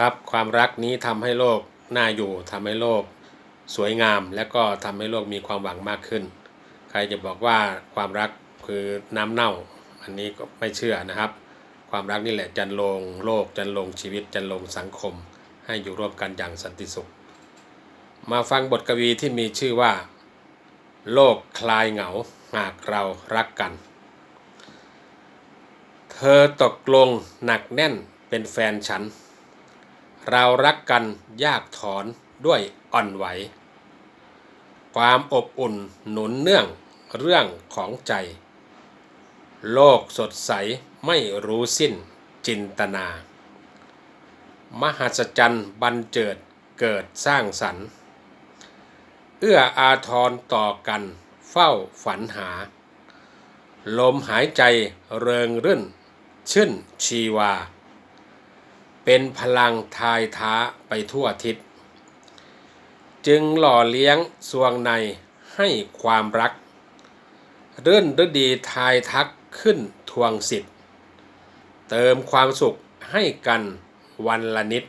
ครับความรักนี้ทำให้โลกน่าอยู่ทำให้โลกสวยงาม และก็ทำให้โลกมีความหวังมากขึ้น ใครจะบอกว่าความรักคือน้ำเน่า อันนี้ก็ไม่เชื่อนะครับ ความรักนี่แหละจันลงโลกจันลงชีวิตจันลงสังคม ให้อยู่ร่วมกันอย่างสันติสุข มาฟังบทกวีที่มีชื่อว่า โลกคลายเหงาหากเรารักกัน เธอตกลงหนักแน่นเป็นแฟนฉัน เรารักกันยากถอนด้วยอ่อนไหว ความอบอุ่นหนุนเนื่องเรื่องของใจ โลกสดใสไม่รู้สิ้นจินตนา มหัศจรรย์บันเจิดเกิดสร้างสรรค์ เอื้ออาทรต่อกันเฝ้าฝันหา ลมหายใจเริงรื่น ชื่นชีวา เป็นพลังทายท้าไปทั่วทิศ จึงหล่อเลี้ยงสวงในให้ความรัก เรื่นฤดีทายทักขึ้นทวงสิทธิ์ เติมความสุขให้กันวันละนิด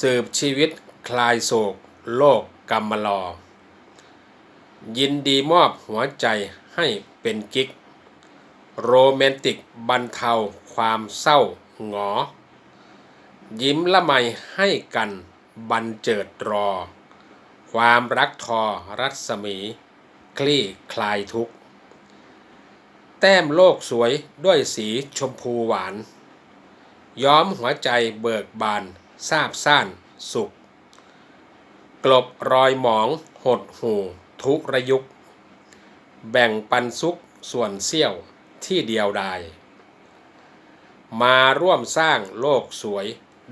สืบชีวิตคลายโศกโลกกรรมลอ ยินดีมอบหัวใจให้เป็นกิ๊ก โรแมนติกบรรเทาความเศร้าหงอ ยิ้มละไมให้กันบันเจิดรอ ความรักทอรัศมี คลี่คลายทุกข์แต้มโลกสวยด้วยสีชมพูหวาน ย้อมหัวใจเบิกบานซาบซ่านสุข กลบรอยหมองหดหูทุระยุก แบ่งปันสุขส่วนเสี้ยวที่เดียวดายมาร่วมสร้างโลกสวย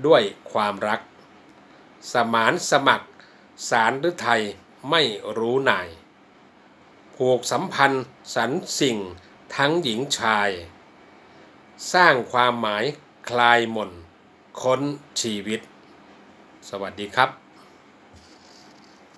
ด้วยความรัก สมานสมัคร สารหรือไทยไม่รู้นายผูกสัมพันธ์สรรสิ่งทั้งหญิงชาย สร้างความหมายคลายมนค้นชีวิต สวัสดีครับ